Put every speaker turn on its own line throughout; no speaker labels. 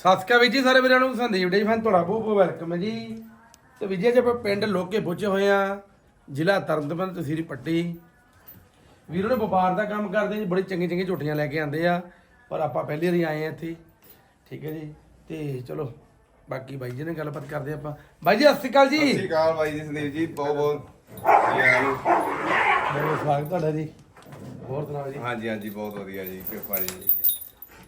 ਸਤਿ ਸ਼੍ਰੀ ਅਕਾਲ ਵੀਰ ਜੀ ਸਾਰੇ ਵੀਰਾਂ ਨੂੰ ਸੰਦੀਪ ਡੇ ਫਨ ਤੁਹਾਡਾ ਬਹੁਤ ਬਹੁਤ ਵੈਲਕਮ ਹੈ ਜੀ। ਤੇ ਵੀਰ ਜੀ ਅੱਜ ਆਪਾਂ ਪਿੰਡ ਲੋਕੇ ਪਹੁੰਚੇ ਹੋਏ ਆ ਜ਼ਿਲ੍ਹਾ ਤਰਨਤਾਰਨ ਤਹਿਸੀਲ ਪੱਟੀ। ਵੀਰੋ ਨੇ ਵਪਾਰ ਦਾ ਕੰਮ ਕਰਦੇ ਜੀ ਬੜੀ ਚੰਗੀ ਚੰਗੀ ਝੋਟੀਆਂ ਲੈ ਕੇ ਆਂਦੇ ਆ ਪਰ ਆਪਾਂ ਪਹਿਲੀ ਵਾਰੀ ਆਏ ਆ ਇੱਥੇ। ਠੀਕ ਹੈ ਜੀ ਤੇ ਚਲੋ ਬਾਕੀ ਬਾਈ ਜੀ ਨੇ ਗੱਲਬਾਤ ਕਰਦੇ ਆਪਾਂ। ਬਾਈ ਜੀ ਸਤਿ ਸ਼੍ਰੀ ਅਕਾਲ
ਸਤਿ
ਜੀ
ਸ਼੍ਰੀ ਅਕਾਲ ਬਾਈ ਜੀ ਸੰਦੀਪ ਜੀ ਬਹੁਤ ਬਹੁਤ ਜੀ।
ਬਹੁਤ ਸਵਾਗਤ ਤੁਹਾਡਾ ਜੀ। ਹੋਰ ਸੁਣਾਓ ਜੀ।
ਹਾਂਜੀ ਹਾਂਜੀ ਬਹੁਤ ਵਧੀਆ ਜੀ ਕਿਰਪਾ ਜੀ।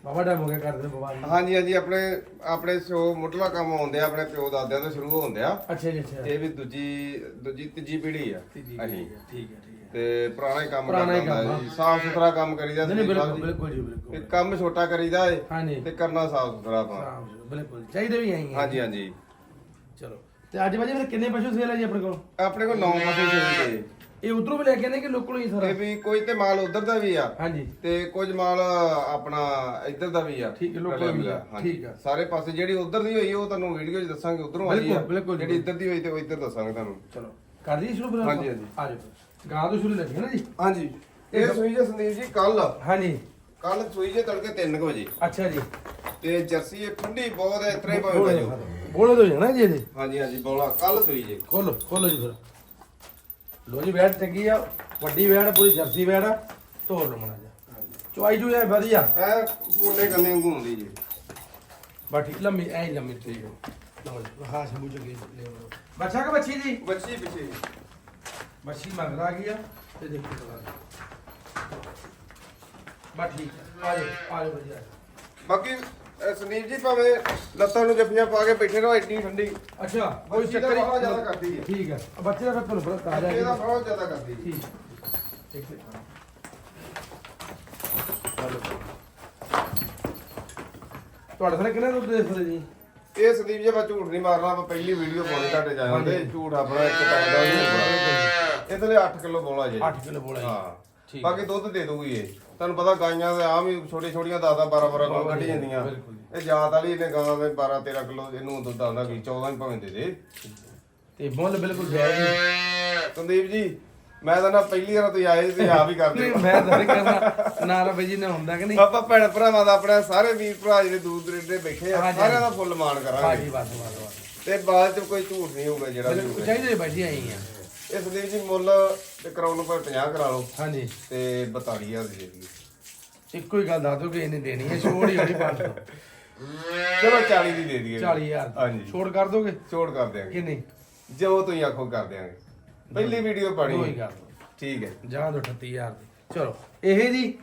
ਬਾਬਾ ਟਾਈਮ ਹੋ ਗਿਆ ਕਰਦੇ ਨੇ ਨੂੰ।
ਹਾਂਜੀ ਹਾਂਜੀ ਆਪਣੇ ਆਪਣੇ ਸ਼ੋ ਮੁੱਢਲਾ ਕੰਮ ਆਉਂਦੇ ਆ ਆਪਣੇ ਪਿਓ ਦਾਦਿਆਂ ਤੋਂ ਸ਼ੁਰੂ ਹੁੰਦੇ ਆ।
ਅੱਛਾ ਜੀ ਅੱਛਾ।
ਇਹ ਵੀ ਦੂਜੀ ਦੂਜੀ ਤੀਜੀ ਪੀੜ੍ਹੀ ਆ
ਠੀਕ
ਅਸੀਂ।
ਹੈ ਠੀਕ ਹੈ ਠੀਕ ਹੈ
ਤੇ ਪੁਰਾਣਾ ਹੀ ਕੰਮ
ਪੁਰਾਣਾ ਹੀ
ਕਰਦਾ
ਕੰਮ।
ਜੀ ਸਾਫ਼ ਸੁਥਰਾ ਕੰਮ ਕਰੀਦਾ
ਨਹੀਂ ਨਹੀਂ ਬਿਲਕੁਲ
ਸਾਹਿਬ ਜੀ।
ਬਿਲਕੁਲ ਜੀ
ਇਹ
ਬਿਲਕੁਲ
ਕੰਮ ਛੋਟਾ ਕਰੀਦਾ ਏ
ਹਾਂਜੀ।
ਤੇ ਕਰਨਾ ਸਾਫ਼ ਸੁਥਰਾ ਆਪਾਂ।
ਆਰਾਮ ਬਿਲਕੁਲ। ਚਾਹੀਦੇ ਵੀ ਆਈ
ਹਾਂਜੀ ਹਾਂਜੀ।
ਚਲੋ। ਤੇ ਅੱਜ ਭਾਜੀ ਫਿਰ ਕਿੰਨੇ ਪਸ਼ੂ ਸੇਲ ਹੈ ਜੀ ਆਪਣੇ ਕੋਲ?
ਆਪਣੇ ਕੋਲ 9 ਮਸੇ ਚਾਹੀਦੇ
ਇਹ ਉਧਰੋਂ ਵੀ ਲੈ ਕੇ ਆਨੇ ਕਿ ਲੋਕਲ ਹੀ ਸਾਰਾ?
ਇਹ ਵੀ ਕੋਈ ਤੇ ਮਾਲ ਉਧਰ ਦਾ ਵੀ ਆ।
ਹਾਂਜੀ।
ਤੇ ਕੁਝ ਮਾਲ ਆਪਣਾ ਇੱਧਰ ਦਾ ਵੀ ਆ।
ਠੀਕ ਹੈ, ਲੋਕਲ
ਰਲਿਆ
ਵੀ ਆ,
ਹਾਂਜੀ।
ਠੀਕ ਆ।
ਸਾਰੇ ਪਾਸੇ ਜਿਹੜੀ ਉਧਰ ਦੀ ਹੋਈ ਉਹ ਤੁਹਾਨੂੰ ਵੀਡੀਓ 'ਚ ਦੱਸਾਂਗੇ ਉਧਰੋਂ ਆਈ ਆ।
ਬਿਲਕੁਲ, ਬਿਲਕੁਲ,
ਜਿਹੜੀ ਇੱਧਰ ਦੀ ਹੋਈ ਤੇ ਉਹ ਇੱਧਰ ਦੱਸਾਂਗੇ ਤੁਹਾਨੂੰ।
ਚਲੋ ਕਰ ਦਈਏ ਸ਼ੁਰੂ ਫਿਰ
ਹਾਂਜੀ, ਹਾਂਜੀ।
ਆ ਜਾਓ। ਗਾਂ ਤੋਂ ਸ਼ੁਰੂ ਲੱਗੀ ਨਾ ਜੀ?
ਹਾਂਜੀ। ਇਹ ਸੂਈ ਜੇ ਸੰਦੀਪ ਜੀ ਕੱਲ
ਹਾਂਜੀ।
ਕੱਲ ਸੂਈ ਜੇ ਤੜਕੇ 3 ਵਜੇ।
ਅੱਛਾ ਜੀ।
ਤੇ ਜਰਸੀ ਇਹ ਠੰਡੀ ਬਹੁਤ ਹੈ ਇਤਰੇ ਭਾਵੇਂ
ਬੋਲੋ ਦੋ ਜਣਾ ਜੀ ਇਹਦੇ?
ਹਾਂਜੀ ਹਾਂਜੀ ਬੋਲਾ। ਕੱਲ ਸੂਈ ਜੇ।
ਖੋਲੋ ਖੋਲੋ ਜੀ ਫਿਰ। ਲੋ ਜੀ ਵੈੜ ਚੰਗੀ ਆ ਵੱਡੀ ਵੈੜ ਪੂਰੀ ਜਰਸੀ ਵੈੜ ਆ ਤੋੜ ਲਓ ਮਣਾ ਜਾ ਚੁਆਈ ਜੂ ਐ ਵਧੀਆ।
ਐ ਮੁੰਡੇ ਕੰਨੇ ਹੁੰਦੀ ਜੀ।
ਬਾਟੀ ਲੰਮੀ ਐ ਲੰਮੀ ਠੀਕ ਹੈ ਲਓ ਜੀ ਹਾਂ ਸਮੂ ਚੰਗੀ ਲੈ ਲਓ ਬੱਚਾ ਕਿ ਬੱਚੀ ਜੀ?
ਬੱਚੀ ਪਿੱਛੇ
ਮੱਛੀ ਮੰਗ ਲਾ ਗਈ ਆ ਤੇ ਦੇਖੀ ਤਾਂ ਬਾ ਠੀਕ ਹੈ ਆ ਜਾਓ ਆ ਜਾਓ ਵਧੀਆ।
ਬਾਕੀ ਸੰਦੀਪ ਜੀ ਭਾਵੇਂ ਲੱਤਾਂ ਨੂੰ ਜੱਫੀਆਂ ਪਾ ਕੇ ਬੈਠੇ ਰਹੋ ਐਡੀ ਠੰਡੀ।
ਅੱਛਾ ਕੋਈ
ਬੱਚੀ ਦਾ
ਚੱਕਰ
ਬਹੁਤ ਜ਼ਿਆਦਾ ਕਰਦੀ ਹੈ।
ਠੀਕ ਹੈ। ਬੱਚੇ ਦਾ ਫਿਰ ਤੁਹਾਨੂੰ ਪਤਾ ਤਾਜ਼ਾ
ਇਹਦਾ
ਹੈ
ਬਹੁਤ ਜ਼ਿਆਦਾ ਕਰਦੀ ਹੈ।
ਠੀਕ ਠੀਕ ਹੈ ਤੁਹਾਡੇ ਸਾਰੇ ਕਿੰਨੇ ਦੁੱਧ ਦੇ ਸਕਦੇ ਜੀ?
ਇਹ ਸੰਦੀਪ ਜੀ ਮੈਂ ਝੂਠ ਨਹੀਂ ਮਾਰਨਾ ਆਪਾਂ ਪਹਿਲੀ ਵੀਡੀਓ ਪਾਉਣੀ ਤੁਹਾਡੇ
ਹਾਂਜੀ।
ਝੂਠ ਆਪਣਾ ਇੱਕ ਟਾਈਮ ਦਾ ਨਹੀਂ ਹੋਣਾ ਇਹ ਥਲੇ 8 ਕਿਲੋ ਬੋਲਾ ਜੀ।
8 ਕਿਲੋ ਬੋਲਾ
ਹਾਂ।
ਠੀਕ
ਬਾਕੀ ਦੁੱਧ ਦੇ ਦੂਗੀ ਇਹ। ਤੁਹਾਨੂੰ ਪਤਾ ਗਾਈਆਂ ਦੇ ਆਮ ਹੀ ਛੋਟੀ ਛੋਟੀਆਂ 10 10 12 12 ਕਿਲੋ ਕੱਢੀ ਜਾਂਦੀਆਂ।
ਬਿਲਕੁਲ।
ਇਹ ਜਾਤ ਵਾਲੀ ਇਹਨੇ ਗਾਂ ਦੇ 12 13 ਕਿਲੋ ਇਹਨੂੰ ਦੁੱਧ ਆਉਂਦਾ ਕੀ 14 ਹੀ ਭਾਵੇਂ ਦੇ ਦੇ।
ਤੇ ਮੁੱਲ ਬਿਲਕੁਲ ਜਾਇਜ਼ ਜੀ
ਸੰਦੀਪ ਜੀ ਮੈਂ ਤਾਂ ਨਾ ਪਹਿਲੀ ਵਾਰ ਤੁਸੀਂ ਆਏ ਤੇ ਆਪ ਹੀ ਕਰਦੇ
ਨਹੀਂ ਮੈਂ ਤਾਂ ਨਹੀਂ ਕਰਨਾ। ਨਾਲ ਬਈ ਜੀ ਨੇ ਹੁੰਦਾ ਕਿ ਨਹੀਂ?
ਆਪਾਂ ਭੈਣ ਭਰਾਵਾਂ ਦਾ ਆਪਣੇ ਸਾਰੇ ਵੀਰ ਭਰਾ ਜਿਹੜੇ ਦੂਰ ਦਰੇਡੇ ਬੈਠੇ ਆ
ਹਾਂਜੀ।
ਸਾਰਿਆਂ ਦਾ ਫੁੱਲ ਮਾਣ
ਬਾਜੀ
ਕਰਾਂਗੇ
ਬਸ ਬਸ ਬਸ।
ਤੇ ਬਾਅਦ ਚ ਕੋਈ ਝੂਠ ਨਹੀਂ ਹੋਊਗਾ ਜਿਹੜਾ ਵੀ
ਬਿਲਕੁਲ
ਹੋਊਗਾ।
ਚਾਹੀਦੇ ਬਾਜੀ ਆਈ ਆ।
ਇਹ ਸੰਦੀਪ ਜੀ ਮੁੱਲ ਤੇ ਕਰਾਉਣ ਨੂੰ ਭਾਵੇਂ 50 ਕਰਾ ਲਓ।
ਹਾਂਜੀ।
ਤੇ 42000 ਦੀ ਦੇ।
ਇੱਕੋ ਹੀ ਗੱਲ ਦੱਸ ਦਿਓ ਕਿ ਇਹਨੇ ਦੇਣੀ ਹੈ ਛੋੜ ਹੀ ਹੋਣੀ 500
ਚਲੋ 40 ਦੀ ਦੇ ਦਈਏ।
40000
ਹਾਂਜੀ।
ਛੋੜ ਕਰ ਦੋਗੇ?
ਛੋੜ ਕਰ ਦਿਆਂਗੇ।
ਕਿ ਨਹੀਂ?
ਜੋ ਤੁਸੀਂ ਆਖੋ ਕਰ ਦਿਆਂਗੇ। ਪਹਿਲੀ ਵੀਡੀਓ ਪਾਣੀ
ਹੀ ਕਰ ਦੋ
ਠੀਕ ਹੈ।
ਜਾਂ ਦੋ 38000 ਦੀ। ਚਲੋ ਇਹ ਜੀ।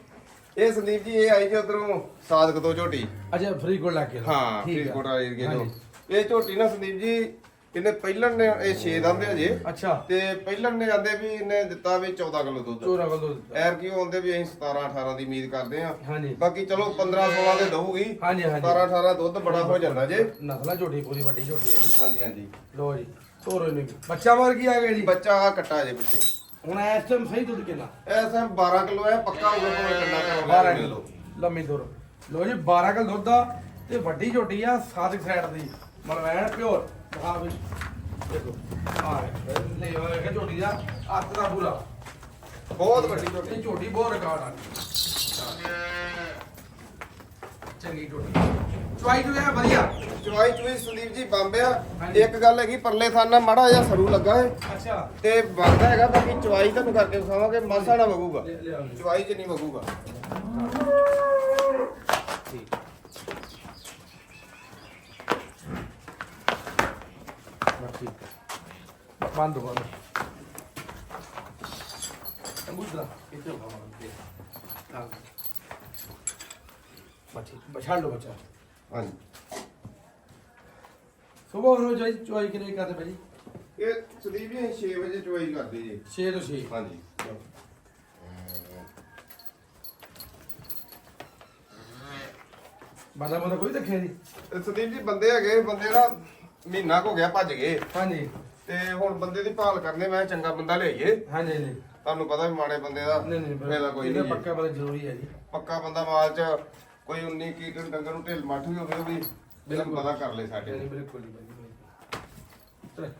ਇਹ ਸੰਦੀਪ ਜੀ ਇਹ ਆਈ ਜੀ ਉਧਰੋਂ ਸਾਦਕ ਤੋਂ ਝੋਟੀ।
ਅੱਛਾ ਫਰੀ ਕੋਲ ਲਾ ਕੇ।
ਹਾਂ
ਠੀਕ ਆ।
ਫਰੀਦਕੋਟ ਵਾਲੇ ਏਰੀਏ ਤੋਂ।
ਹਾਂਜੀ।
ਇਹ ਝੋਟੀ ਨਾ ਸੰਦੀਪ ਜੀ ਇਹਨੇ ਪਹਿਲਣ ਨੇ ਇਹ 6 ਦੰਦੇ ਹਜੇ
ਅੱਛਾ।
ਤੇ ਪਹਿਲਣ ਨੇ ਜਾਂਦੇ ਵੀ ਇਹਨੇ ਦਿੱਤਾ ਵੀ 14 ਕਿਲੋ ਦੁੱਧ।
ਚੋਰਾ ਵੱਲ ਦੋ
ਐਰ ਕੀ ਹੁੰਦੇ ਵੀ ਅਸੀਂ 17 18 ਦੀ ਉਮੀਦ ਕਰਦੇ ਆ।
ਹਾਂਜੀ।
ਬਾਕੀ ਚਲੋ 15 16 ਦੇ ਦਊਗੀ।
ਹਾਂਜੀ ਹਾਂਜੀ।
17 18 ਦੁੱਧ ਬੜਾ ਹੋ ਜਾਂਦਾ ਜੇ।
ਨਸਲਾ ਝੋਟੀ ਪੂਰੀ ਵੱਡੀ ਝੋਟੀ ਹੈ ਜੀ।
ਹਾਂਜੀ ਹਾਂਜੀ।
ਲੋ ਜੀ ਤੋਰੋ ਵੀ। ਬੱਚਾ ਮਾਰ ਕੀ ਆ ਗਿਆ ਜੀ?
ਬੱਚਾ ਆ ਕੱਟਾ ਜੇ ਪਿੱਛੇ।
ਹੁਣ ਇਸ ਟਾਈਮ ਸਹੀ ਦੁੱਧ ਕਿੰਨਾ?
ਇਹ ਸਰ 12 ਕਿਲੋ ਹੈ ਪੱਕਾ ਭਾਵੇਂ ਕੰਡਾ ਕਰੋ
12 ਕਿਲੋ। ਲੰਮੀ ਤੋਰ। ਲੋ ਜੀ 12 ਕਿਲੋ ਦੁੱਧ ਆ ਤੇ ਵੱਡੀ ਝੋਟੀ ਆ ਸਾਦਕ ਸਾਈਡ ਦੀ। ਮਲਵੈਣ ਪਿਓਰ। ਦਿਖਾ ਵੀ। ਦੇਖੋ। ਆ ਲੈ ਉਹ ਝੋਟੀ ਦਾ ਹੱਥ ਦਾ ਪੂਰਾ
ਬਹੁਤ ਵੱਡੀ ਝੋਟੀ।
ਇਹ ਝੋਟੀ ਬਹੁਤ ਰਿਕਾਰਡ ਆ। ਚੰਗੀ ਝੋਟੀ। ਚੁਆਈ ਜੋ ਹੈ ਵਧੀਆ।
ਚਵਾਈ ਚੁਈ ਸੰਦੀਪ ਜੀ ਬੰਬਿਆ।
ਹਾਂਜੀ।
ਇੱਕ ਗੱਲ ਹੈਗੀ ਪਰਲੇ ਥਾਨਾ ਮਾੜਾ ਜਿਹਾ ਸਰੂ ਲੱਗਾ ਹੈ
ਅੱਛਾ।
ਤੇ ਬੰਦਾ ਹੈਗਾ ਬਾਕੀ ਚਵਾਈ ਤੁਹਾਨੂੰ ਕਰਕੇ ਦਿਖਾਵਾਂਗੇ ਮਾਸਾ ਨਾ ਵਗੂਗਾ।
ਲੈ ਲਿਆ ਉਹਨੇ।
ਚਵਾਈ 'ਚ ਨਹੀਂ ਵਗੂਗਾ।
ਠੀਕ। ਬੰਦ ਬੰਦ ਅੰਗੂਠਾ ਇੱਥੇ ਭਾਵਾਂਗੇ ਹਾਂ ਬਸ ਠੀਕ ਬਛਾੜ ਲਓ ਬੱਚਾ
ਹਾਂਜੀ
ਸੁਬਹ ਨੂੰ ਜਾਈ ਚੁਆਈ ਕਿਨੇ ਕਰਦੇ ਭਾਜੀ
ਇਹ ਸੰਦੀਪ ਜੀ 6 ਵਜੇ ਚਵਾਈ ਕਰਦੇ ਜੀ
6 ਤੋਂ 6
ਹਾਂਜੀ
ਬੰਦਾ ਬੰਦਾ ਕੋਈ ਦੇਖਿਆ
ਤੇ ਸੰਦੀਪ ਜੀ ਬੰਦੇ ਹੈਗੇ ਬੰਦੇ ਨਾ ਮਹੀਨਾ ਕੁ ਹੋ ਗਿਆ ਭੱਜ ਗਏ।
ਹਾਂਜੀ।
ਤੇ ਹੁਣ ਬੰਦੇ ਦੀ ਭਾਲ ਕਰਨੇ ਮੈਂ ਚੰਗਾ ਬੰਦਾ ਲਿਆਈਏ।
ਹਾਂਜੀ ਨਹੀਂ
ਤੁਹਾਨੂੰ ਪਤਾ ਵੀ ਮਾੜੇ ਬੰਦੇ ਦਾ
ਨਹੀਂ ਨਹੀਂ
ਫਾਇਦਾ ਕੋਈ ਨਹੀਂ
ਪੱਕਾ ਬੰਦਾ ਜ਼ਰੂਰੀ ਹੈ ਜੀ।
ਪੱਕਾ ਬੰਦਾ ਮਾਲ ਚ ਕੋਈ 19 ਕੀ ਕੋਈ ਡੰਗਰ ਨੂੰ ਢਿੱਲ ਮੱਠ ਵੀ ਹੋਵੇ ਉਹ ਵੀ ਬਿਲਕੁਲ। ਪਤਾ ਕਰ ਲੈ ਸਾਡੇ
ਬਿਲਕੁਲ ਨਹੀਂ ਭਾਜੀ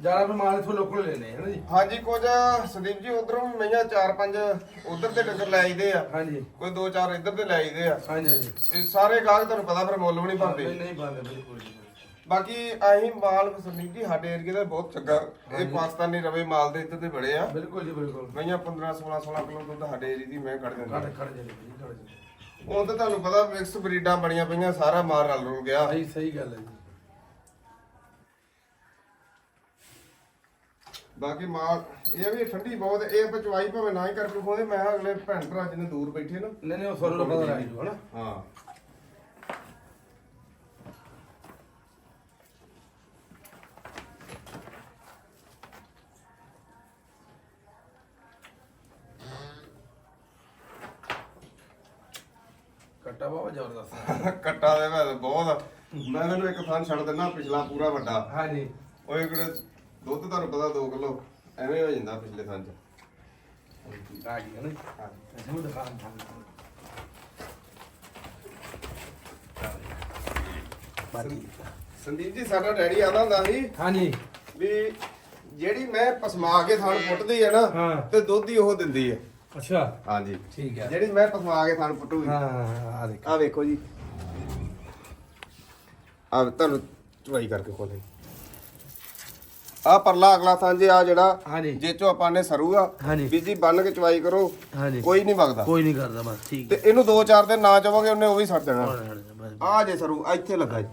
ਜ਼ਿਆਦਾ ਮਾਲ ਇਥੋਂ ਲੋਕਲ ਲੈਨੇ ਹੈ ਨਾ ਜੀ?
ਹਾਂਜੀ ਕੁਝ ਸੰਦੀਪ ਜੀ ਉਧਰੋਂ ਵੀ ਮਈਆਂ ਚਾਰ ਪੰਜ ਉਧਰ ਦੇ ਡੰਗਰ ਲੈ ਆਈਦੇ ਆ।
ਹਾਂਜੀ।
ਕੋਈ ਦੋ ਚਾਰ ਇੱਧਰ ਦੇ ਲੈ ਆਈਦੇ ਆ।
ਹਾਂਜੀ ਹਾਂਜੀ।
ਤੇ ਸਾਰੇ ਗਾਹਕ ਤੁਹਾਨੂੰ ਪਤਾ ਫਿਰ ਮੁੱਲ ਵੀ ਨਹੀਂ ਪਾਉਂਦੇ।
ਨਹੀਂ ਪਾਉਂਦੇ ਬਿਲਕੁਲ ਜੀ
ਬਾਕੀ ਅਸੀਂ ਮਾਲ ਸੰਦੀਪ ਜੀ ਸਾਡੇ ਏਰੀਏ ਦਾ ਬਹੁਤ ਚੰਗਾ। ਇਹ ਪਾਕਿਸਤਾਨੀ ਰਵੇ ਮਾਲ ਦੇ ਇੱਧਰ ਦੇ ਬੜੇ ਆ।
ਬਿਲਕੁਲ ਜੀ ਬਿਲਕੁਲ।
ਮਈਆਂ 15 16 16 ਕਿਲੋ ਦੁੱਧ ਸਾਡੇ ਏਰੀਏ ਦੀ ਮੈਂ ਕੱਢ ਦਿੰਦਾ।
ਕੱਢ ਕੱਢ ਜਾਂਦੇ ਜੀ ਕੱਢ ਜਾਂਦੇ
ਹੁਣ ਤਾਂ ਤੁਹਾਨੂੰ ਪਤਾ ਮਿਕਸ ਬਰੀਡਾਂ ਬਣੀਆਂ ਪਈਆਂ ਸਾਰਾ ਮਾਲ ਰਲ ਰੁਲ ਗਿਆ।
ਸਹੀ ਸਹੀ ਗੱਲ ਹੈ ਜੀ।
ਬਾਕੀ ਮਾਲ ਇਹ ਵੀ ਠੰਡੀ ਬਹੁਤ ਹੈ। ਇਹ ਆਪਾਂ ਚਵਾਈ ਭਾਵੇਂ ਨਾ ਹੀ ਕਰਕੇ ਖੋਦੇ ਮੈਂ ਕਿਹਾ ਅਗਲੇ ਭੈਣ ਭਰਾ ਜਿਹਨੇ ਦੂਰ ਬੈਠੇ ਨਾ।
ਨਹੀਂ ਨਹੀਂ ਉਹ ਸੋਰੂ ਦਾ ਪਤਾ ਲੱਗ ਜੂ ਹਨਾ
ਹਾਂ।
ਕੱਟਾ ਬਾਬਾ ਜ਼ਬਰਦਸਤ
ਕੱਟਾ ਦੇ ਮੈਂ ਬਹੁਤ। ਮੈਂ ਤੈਨੂੰ ਇੱਕ ਥਾਂ ਛੱਡ ਦਿੰਦਾ ਪਿਛਲਾ ਪੂਰਾ ਵੱਡਾ।
ਹਾਂਜੀ।
ਉਹ ਇਕੜੇ ਦੁੱਧ ਤੁਹਾਨੂੰ ਪਤਾ 2 ਕਿਲੋ ਐਵੇਂ ਹੋ ਜਾਂਦਾ ਪਿਛਲੇ ਥਾਂ ਚ।
ਆ ਗਈ ਹੈ ਨਾ ਦਿਖਾ ਬਾਕੀ
ਸੰਦੀਪ ਜੀ ਸਾਡਾ ਡੈਡੀ ਆਂਦਾ ਹੁੰਦਾ ਸੀ
ਹਾਂਜੀ।
ਵੀ ਜਿਹੜੀ ਮੈਂ ਪਸਮਾ ਕੇ ਥਣ ਪੁੱਟਦੀ ਹੈ ਨਾ
ਹਾਂ।
ਤੇ ਦੁੱਧ ਹੀ ਉਹ ਦਿੰਦੀ ਹੈ।
ਅੱਛਾ।
ਹਾਂਜੀ।
ਠੀਕ ਹੈ।
ਜਿਹੜੀ ਮੈਂ ਪਸਮਾ ਕੇ ਥਣ ਪੁੱਟੂਗੀ।
ਹਾਂ ਆ ਦੇਖ।
ਆ ਵੇਖੋ ਜੀ। ਆ ਤੁਹਾਨੂੰ ਚੁਆਈ ਕਰਕੇ ਖੋਲੇ ਆ ਪਰਲਾ ਅਗਲਾ ਥਾਂ ਜੇ ਆ ਜਿਹੜਾ
ਹਾਂਜੀ।
ਜੇ ਚੋਂ ਆਪਾਂ ਨੇ ਸਰੂਗਾ
ਹਾਂਜੀ।
ਵੀ ਜੀ ਬੰਨ ਕੇ ਚੁਆਈ ਕਰੋ
ਹਾਂਜੀ।
ਕੋਈ ਨਹੀਂ ਵਗਦਾ।
ਕੋਈ ਨਹੀਂ ਕਰਦਾ ਬਸ ਠੀਕ
ਤੇ ਇਹਨੂੰ 2-4 ਦਿਨ ਨਾ ਚਾਹੋਗੇ ਉਹਨੇ ਉਹ ਵੀ ਸੜ ਜਾਣਾ।
ਹੈ ਬਸ।
ਆ ਜੇ ਸਰੂ ਇੱਥੇ ਲੱਗਾ ਜੀ।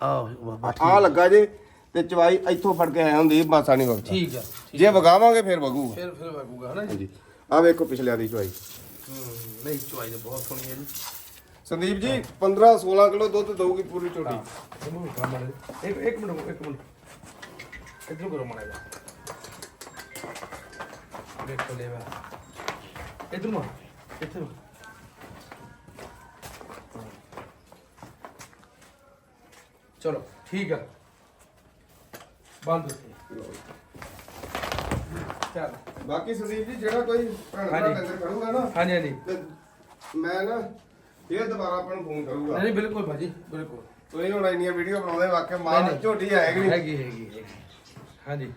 ਆਹ
ਆ ਲੱਗਾ ਜੇ ਤੇ ਚਵਾਈ ਇੱਥੋਂ ਫੜ ਕੇ ਆਇਆ ਹੁੰਦੀ ਮਾਸਾ ਨਹੀਂ ਵਗਦਾ।
ਠੀਕ ਹੈ
ਜੇ ਵਗਾਵਾਂਗੇ ਫਿਰ ਵਗੂਗਾ।
ਫਿਰ ਫਿਰ ਵਗੂਗਾ ਹਨਾ ਜੀ?
ਆ ਵੇਖੋ ਪਿਛਲਿਆਂ ਦੀ ਚਵਾਈ
ਹੂੰ ਨਹੀਂ ਚੁਆਈ ਤਾਂ ਬਹੁਤ ਸੋਹਣੀ ਹੈ ਜੀ।
ਸੰਦੀਪ ਜੀ 15 16 ਕਿਲੋ ਦੁੱਧ ਦਊਗੀ ਪੂਰੀ ਝੋਟੀ
ਇਹਨੂੰ ਕੰਮ ਵਾਲੇ ਇੱਕ ਇੱਕ ਮਿੰਟ ਇੱਕ ਮਿੰਟ। ਇਧਰ ਕਰੋ ਮਾੜਾ ਜਿਹਾ ਦੇਖੋ ਲੈ ਵਾ ਇਧਰ ਮਾ ਇੱਥੇ ਨੂੰ। ਚਲੋ ਠੀਕ ਆ ਬੰਦ ਚੱਲ
ਬਾਕੀ ਸੰਦੀਪ ਜੀ ਜਿਹੜਾ ਕੋਈ ਭੈਣ ਭਰਾ
ਹਾਂਜੀ।
ਡੰਗਰ ਕਰੂਗਾ ਨਾ
ਹਾਂਜੀ ਹਾਂਜੀ
ਤੇ ਮੈਂ ਨਾ ਇਹ ਦੁਬਾਰਾ ਆਪਾਂ ਨੂੰ ਫੋਨ ਕਰੂਗਾ
ਨਹੀਂ ਨਹੀਂ ਬਿਲਕੁਲ ਭਾਜੀ ਬਿਲਕੁਲ
ਤੁਸੀਂ ਹੁਣ ਇੰਨੀਆਂ ਵੀਡੀਓ ਬਣਾਉਂਦੇ ਵਾਕਿਆ ਮਾਲ
ਨਹੀਂ, ਨਹੀਂ।
ਝੋਟੀ ਹੈ
ਹੈਗੀ ਹੈਗੀ ਹੈਗੀ। ਹਾਂਜੀ।